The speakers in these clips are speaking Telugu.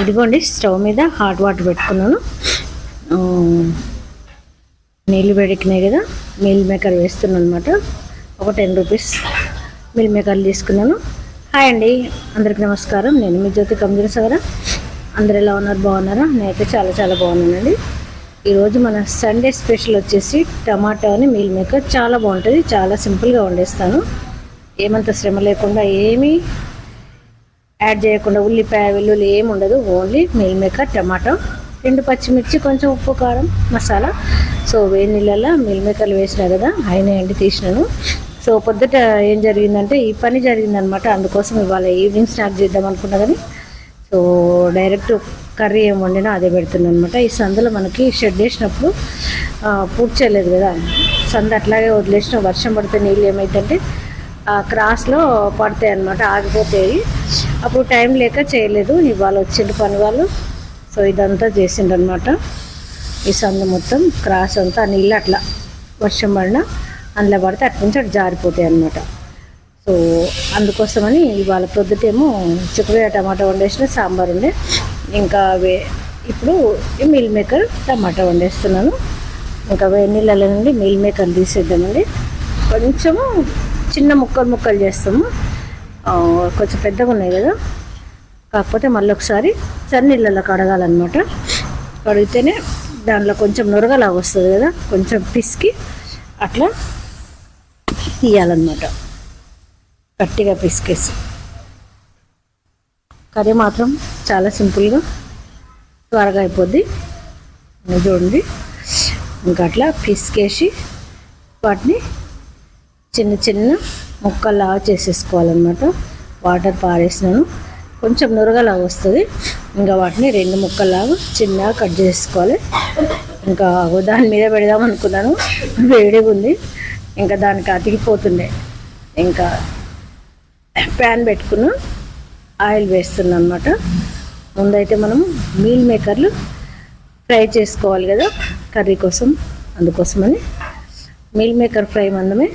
ఇదిగోండి స్టవ్ మీద హాట్ వాటర్ పెట్టుకున్నాను. నీళ్ళు పెడికినాయి కదా మిల్ మేకర్ వేస్తున్నాను అనమాట ఒక టెన్ రూపీస్ మిల్ మేకర్లు తీసుకున్నాను. హాయ్ అండి అందరికి నమస్కారం. నేను మీ జ్యోతి కంజర సగర. అందరు ఎలా ఉన్నారు? బాగున్నారా? నేనైతే చాలా చాలా బాగున్నానండి. ఈరోజు మన సండే స్పెషల్ వచ్చేసి టమాటా అని మీల్ మేకర్. చాలా బాగుంటుంది చాలా సింపుల్గా వండేస్తాను. ఏమంత శ్రమ లేకుండా ఏమీ యాడ్ చేయకుండా ఉల్లిపాయ వెల్లుల్లి ఏమి ఉండదు ఓన్లీ మిల్ మేకర్ టమాటో రెండు పచ్చిమిర్చి కొంచెం ఉప్పు కారం మసాలా. సో వేడి నీళ్ళల్లో మిల్ మేకర్లు వేసినా కదా అయినాయండి తీసినాను. సో పొద్దుట ఏం జరిగిందంటే ఈ పని జరిగిందనమాట. అందుకోసం ఇవాళ ఈవినింగ్ స్నాక్ చేద్దాం అనుకున్నా కానీ సో డైరెక్ట్ కర్రీ ఏం వండినా అదే పెడుతున్నాను అనమాట ఈ సందులో మనకి షెడ్ వేసినప్పుడు ఆ, పూర్తి చేయలేదు కదా. సంద అట్లాగే వదిలేసిన వర్షం పడితే నీళ్ళు ఏమైందంటే క్రాస్లో పడతాయి అనమాట ఆగిపోతాయి. అప్పుడు టైం లేక చేయలేదు ఇవాళ వచ్చిండు పని వాళ్ళు. సో ఇదంతా చేసిండు అనమాట ఈ సందు మొత్తం క్రాస్ అంతా ఆ నీళ్ళు అట్లా వర్షం పడిన అందులో పడితే అటు నుంచి అటు జారిపోతాయి అనమాట సో అందుకోసమని ఇవాళ పొద్దుటేమో చిక్కుడుకాయ టమాటా వండేసిన సాంబార్ ఉండే ఇంకా వే ఇప్పుడు మీల్ మిల్ మేకర్ టమాటా వండేస్తున్నాను. ఇంకా వేడి నీళ్ళలో నుండి మిల్ మేకర్ తీసేద్దామండి. కొంచెము చిన్న ముక్కలు ముక్కలు చేస్తాము. కొంచెం పెద్దగా ఉన్నాయి కదా. కాకపోతే మళ్ళీ ఒకసారి చన్నీళ్ళలో కడగాలన్నమాట. కడిగితేనే దాంట్లో కొంచెం నురగలాగా వస్తుంది కదా. కొంచెం పిసికి అట్లా తీయాలన్నమాట. గట్టిగా పిసికేసి. కర్రీ మాత్రం చాలా సింపుల్గా త్వరగా అయిపోద్ది. చూడండి. ఇంకా అట్లా పిసికేసి వాటిని చిన్న చిన్న ముక్కల్లాగా చేసేసుకోవాలన్నమాట. వాటర్ పారేసినాను. కొంచెం నురగలా వస్తుంది. ఇంకా వాటిని రెండు ముక్కల్లాగా చిన్నగా కట్ చేసుకోవాలి ఇంకా దాని మీద పెడదాం అనుకున్నాను. వేడిగా ఉంది. ఇంకా దానికి అతికిపోతుండే. ఇంకా ప్యాన్ పెట్టుకున్న ఆయిల్ వేస్తున్నా అనమాట ముందైతే మనం మీల్ మేకర్లు ఫ్రై చేసుకోవాలి కదా కర్రీ కోసం అందుకోసమని. మీల్ మేకర్ ఫ్రై మందమే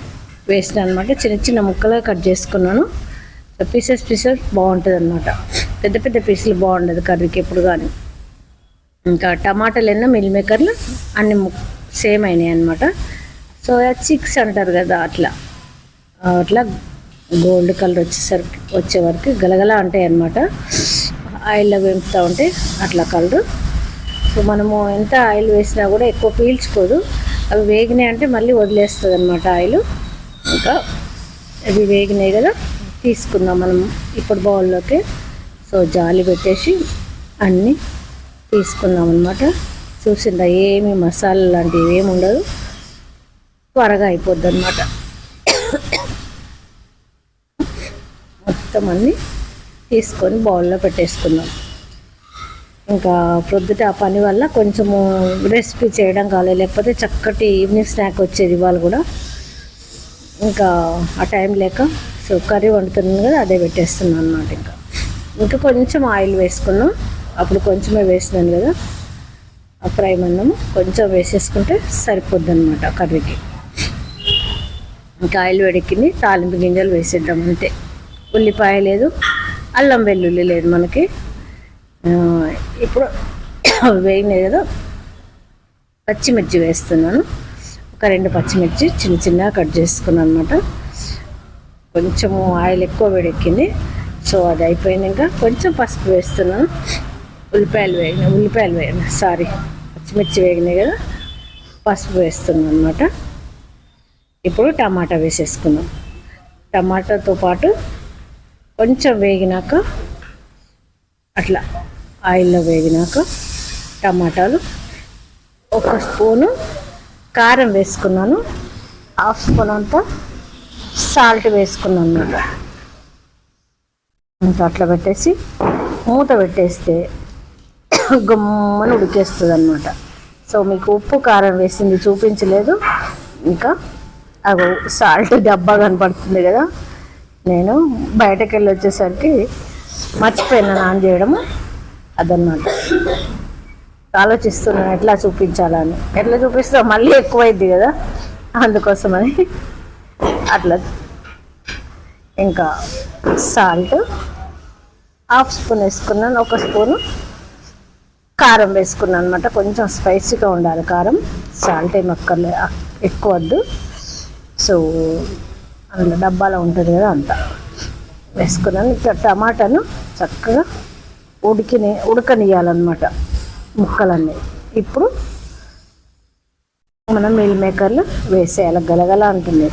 వేసిన అనమాట చిన్న చిన్న ముక్కలుగా కట్ చేసుకున్నాను. పీసెస్ పీసెస్ బాగుంటుంది అనమాట పెద్ద పెద్ద పీసులు బాగుండదు కర్రీకి ఎప్పుడు కానీ ఇంకా టమాటాలు ఎన్నో మిల్ మేకర్లు అన్ని సేమ్ అయినాయి అనమాట సో చిక్స్ అంటారు కదా అట్లా. అట్లా గోల్డ్ కలర్ వచ్చేసరికి వచ్చే వరకు గలగల ఉంటాయి అన్నమాట. ఆయిల్లో వేపుతూ ఉంటే అట్లా కలరు. సో మనము ఎంత ఆయిల్ వేసినా కూడా ఎక్కువ పీల్చుకోదు. అవి వేగినాయి అంటే మళ్ళీ వదిలేస్తుంది అనమాట ఆయిల్. ఇంకా అవి వేగినాయి కదా తీసుకుందాం మనం ఇప్పుడు బౌల్లోకి. సో జాలి పెట్టేసి అన్నీ తీసుకుందాం అనమాట చూసిందా ఏమి మసాలా లాంటివి ఏమి ఉండదు. త్వరగా అయిపోద్ది అనమాట మొత్తం అన్నీ తీసుకొని బౌల్లో పెట్టేసుకుందాం. ఇంకా ప్రొద్దుట ఆ పని వల్ల కొంచెము రెసిపీ చేయడం కాలేదు లేకపోతే చక్కటి ఈవినింగ్ స్నాక్ వచ్చేది ఇవాళ కూడా. ఇంకా ఆ టైం లేక సో కర్రీ వండుతున్నాను కదా అదే పెట్టేస్తున్నాను అనమాట ఇంకా. ఇంకా కొంచెం ఆయిల్ వేసుకున్నాం. అప్పుడు కొంచెమే వేసినాను కదా. ఆ ఫ్రై మన్నము కొంచెం వేసేసుకుంటే సరిపోద్ది అనమాట కర్రీకి. ఇంకా ఆయిల్ వేడెక్కింది తాలింపు గింజలు వేసేద్దాం అంతే. ఉల్లిపాయ లేదు అల్లం వెల్లుల్లి లేదు మనకి. ఇప్పుడు వేగినాయి కదా పచ్చిమిర్చి వేస్తున్నాను. ఒక రెండు పచ్చిమిర్చి చిన్న చిన్నగా కట్ చేసుకున్నాను అనమాట కొంచెము ఆయిల్ ఎక్కువ వేడెక్కింది. సో అది అయిపోయినాక కొంచెం పసుపు వేస్తున్నాను. ఉల్లిపాయలు వేగిన ఉల్లిపాయలు వేగినాయి సారీ పచ్చిమిర్చి వేగినాయి కదా పసుపు వేస్తున్నాను అనమాట ఇప్పుడు టమాటా వేసేసుకున్నాం టమాటాతో పాటు కొంచెం వేగినాక అట్లా ఆయిల్లో వేగినాక టమాటాలు ఒక స్పూను కారం వేసుకున్నాను. హాఫ్ స్పూన్ అంతా సాల్ట్ వేసుకున్నాను. అనమాట అంత అట్లా పెట్టేసి మూత పెట్టేస్తే గమ్మని ఉడికేస్తుంది అనమాట సో మీకు ఉప్పు కారం వేసింది చూపించలేదు. ఇంకా అవి సాల్ట్ డబ్బా కనపడుతుంది కదా. నేను బయటకు వెళ్ళి వచ్చేసరికి మర్చిపోయినా ఆన్ చేయడము అదన్నమాట. ఆలోచిస్తున్నాను ఎట్లా చూపించాలని. ఎట్లా చూపిస్తా మళ్ళీ ఎక్కువైద్ది కదా. అందుకోసమని. అట్లా. ఇంకా సాల్ట్. హాఫ్ స్పూన్ వేసుకున్నాను ఒక స్పూను కారం వేసుకున్నాను అనమాట కొంచెం స్పైసీగా ఉండాలి కారం. సాల్ట్ ఏం అక్కర్లే ఎక్కువ వద్దు. సో అందులో డబ్బాలో ఉంటుంది కదా అంత. వేసుకున్నాను. ఇట్లా టమాటాను చక్కగా ఉడికిని ఉడకనియాలన్నమాట ముక్కలన్నీ. ఇప్పుడు మనం మిల్ మేకర్లు వేసేయాలి. గలగల అంటుంది.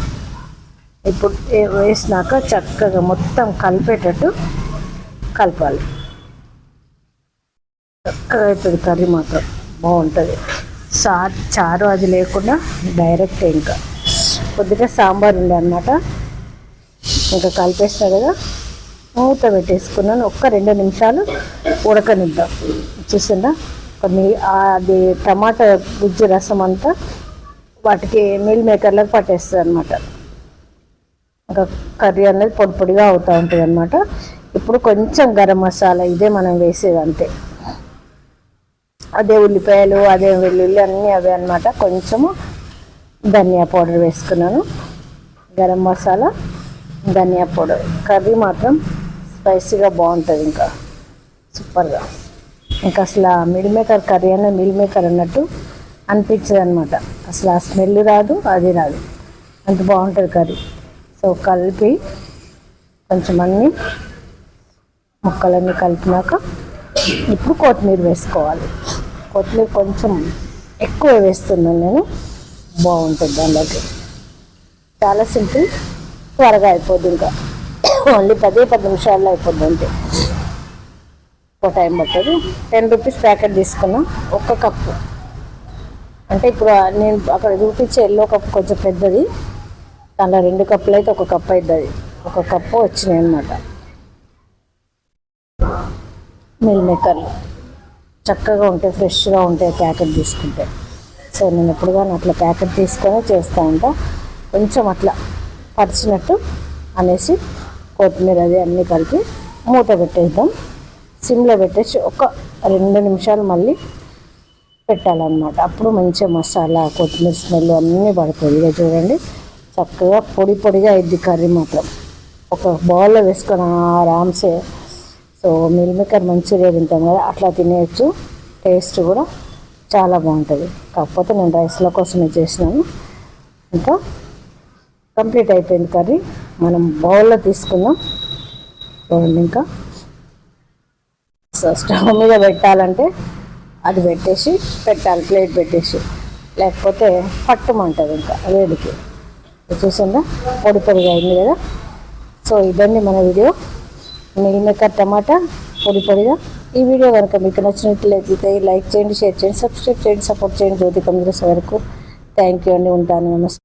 ఇప్పుడు వేసినాక చక్కగా మొత్తం కలిపేటట్టు కలపాలి. చక్కగా అవుతుంది కర్రీ మాత్రం. బాగుంటుంది. సార్ చారు అది లేకుండా డైరెక్ట్ ఇంకా. కొద్దిగా సాంబార్ ఉండే అనమాట ఇంకా కలిపేసిన కదా మూత పెట్టేసుకున్నాను. ఒక్క రెండు నిమిషాలు ఉడకనిద్దాం. చూసిందా? కొన్ని అది టమాటా గుజ్జు రసం అంతా వాటికి మీల్ మేకర్లకు పట్టేస్తుంది అనమాట ఇంకా కర్రీ అనేది పొడి పొడిగా అవుతూ ఉంటుంది అనమాట ఇప్పుడు కొంచెం గరం మసాలా ఇదే మనం వేసేది అంతే. అదే ఉల్లిపాయలు అదే వెల్లుల్లి అన్నీ అవే అనమాట కొంచెము ధనియా పౌడర్ వేసుకున్నాను. గరం మసాలా ధనియా పౌడర్. కర్రీ మాత్రం స్పైసీగా బాగుంటుంది ఇంకా. సూపర్గా. ఇంకా అసలు మిల్ మేకర్ కర్రీ అన్న మిల్ మేకర్ అన్నట్టు అనిపించదు అనమాట అసలు ఆ స్మెల్ రాదు అది రాదు. అంత బాగుంటుంది కర్రీ. సో కలిపి కొంచెం అన్నీ ముక్కలన్నీ కలిపినాక ఇప్పుడు కొత్తిమీర వేసుకోవాలి. కొత్తిమీర కొంచెం ఎక్కువ వేస్తున్నాను నేను బాగుంటుంది దానిలోకి చాలా సింపుల్ త్వరగా అయిపోద్ది ఇంకా. ఓన్లీ పదే పది నిమిషాల్లో అయిపోద్ది అంతే. ఎక్కువ టైం పట్టదు. టెన్ రూపీస్ ప్యాకెట్ తీసుకున్నాం ఒక్క కప్పు అంటే ఇప్పుడు నేను అక్కడ చూపించే ఎల్లో కప్ కొంచెం పెద్దది. దాంట్లో రెండు కప్పులు అయితే ఒక కప్ అవుతుంది ఒక కప్పు వచ్చినాయి అనమాట మిల్ మేకర్లు చక్కగా ఉంటాయి ఫ్రెష్గా ఉంటాయి ప్యాకెట్ తీసుకుంటే. సో నేను ఎప్పుడు కానీ అట్లా ప్యాకెట్ తీసుకొని చేస్తూ ఉంటా. కొంచెం అట్లా పరిచినట్టు అనేసి కొత్తిమీర అది అన్నీ కలిపి మూత పెట్టేద్దాం. సిమ్లో పెట్టేసి ఒక రెండు నిమిషాలు మళ్ళీ పెట్టాలన్నమాట. అప్పుడు మంచిగా మసాలా కొత్తిమీర స్మెల్ అన్నీ పడుతుంది ఇక చూడండి చక్కగా పొడి పొడిగా అయింది కర్రీ మాత్రం. ఒక బౌల్లో వేసుకొని ఆరామ్సే. సో మిల్ మేకర్ మంచూరియా తింటాం కదా అట్లా తినేయచ్చు. టేస్ట్ కూడా చాలా బాగుంటుంది. కాకపోతే నేను రైస్ల కోసమే చేసినాను. ఇంకా కంప్లీట్ అయిపోయింది కర్రీ. మనం బౌల్లో తీసుకుందాం. చూడండి ఇంకా. సో స్టవ్ మీద పెట్టాలంటే అది పెట్టేసి పెట్టాలి ప్లేట్ పెట్టేసి. లేకపోతే పట్టుమంటుంది ఇంకా వేడికి. చూసిందా పొడి పొడిగా అయింది కదా? సో ఇదండి మన వీడియో. మిల్ మేకర్ టమాటా పొడి పొడిగా. ఈ వీడియో కనుక మీకు నచ్చినట్లయితే లైక్ చేయండి షేర్ చేయండి సబ్స్క్రైబ్ చేయండి సపోర్ట్ చేయండి. జ్యోతి కంగ్రెస్ వరకు. థ్యాంక్ యూ అండి ఉంటాను. నమస్తే.